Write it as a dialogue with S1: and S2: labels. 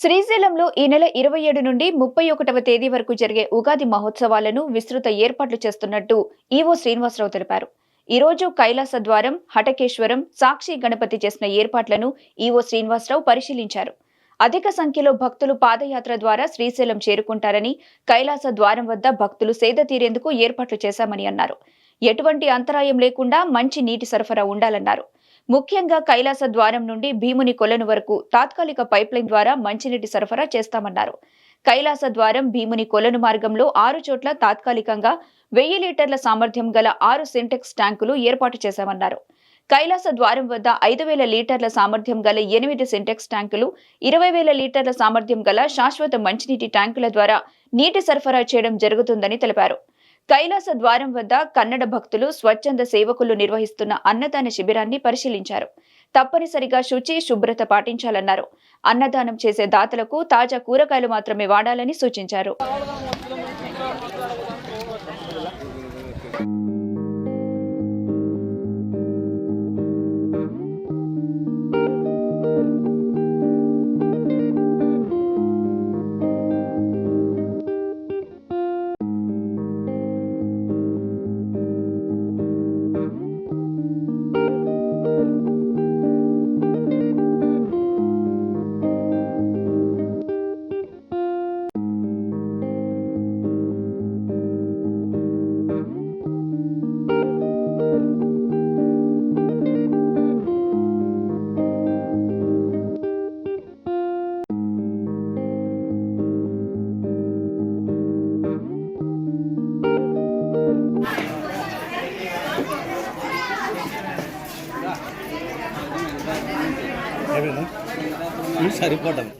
S1: శ్రీశైలంలో ఈ నెల ఇరవై ఏడు నుండి ముప్పై ఒకటవ తేదీ వరకు జరిగే ఉగాది మహోత్సవాలను విస్తృత ఏర్పాట్లు చేస్తున్నట్టు ఈవో శ్రీనివాసరావు తెలిపారు. ఈరోజు కైలాస ద్వారం హటకేశ్వరం సాక్షి గణపతి చేసిన ఏర్పాట్లను ఈవో శ్రీనివాసరావు పరిశీలించారు. అధిక సంఖ్యలో భక్తులు పాదయాత్ర ద్వారా శ్రీశైలం చేరుకుంటారని కైలాస ద్వారం వద్ద భక్తులు సేద తీరేందుకు ఏర్పాట్లు చేశామని అన్నారు. ఎటువంటి అంతరాయం లేకుండా మంచి నీటి సరఫరా ఉండాలన్నారు. ముఖ్యంగా కైలాస ద్వారం నుండి భీముని కొలను వరకు తాత్కాలిక పైప్లైన్ ద్వారా మంచినీటి సరఫరా చేస్తామన్నారు. కైలాస ద్వారం భీముని కొలను మార్గంలో ఆరు చోట్ల తాత్కాలికంగా వెయ్యి లీటర్ల సామర్థ్యం గల ఆరు సింటెక్స్ ట్యాంకులు ఏర్పాటు చేశామన్నారు. కైలాస ద్వారం వద్ద ఐదు వేల లీటర్ల సామర్థ్యం గల ఎనిమిది సింటెక్స్ ట్యాంకులు ఇరవై వేల లీటర్ల సామర్థ్యం గల శాశ్వత మంచినీటి ట్యాంకుల ద్వారా నీటి సరఫరా చేయడం జరుగుతుందని తెలిపారు. కైలాస ద్వారం వద్ద కన్నడ భక్తులు స్వచ్ఛంద సేవకులు నిర్వహిస్తున్న అన్నదాన శిబిరాన్ని పరిశీలించారు. తప్పనిసరిగా శుచి శుభ్రత పాటించాలన్నారు. అన్నదానం చేసే దాతలకు తాజా కూరగాయలు మాత్రమే వాడాలని సూచించారు.
S2: సరిపోతుంది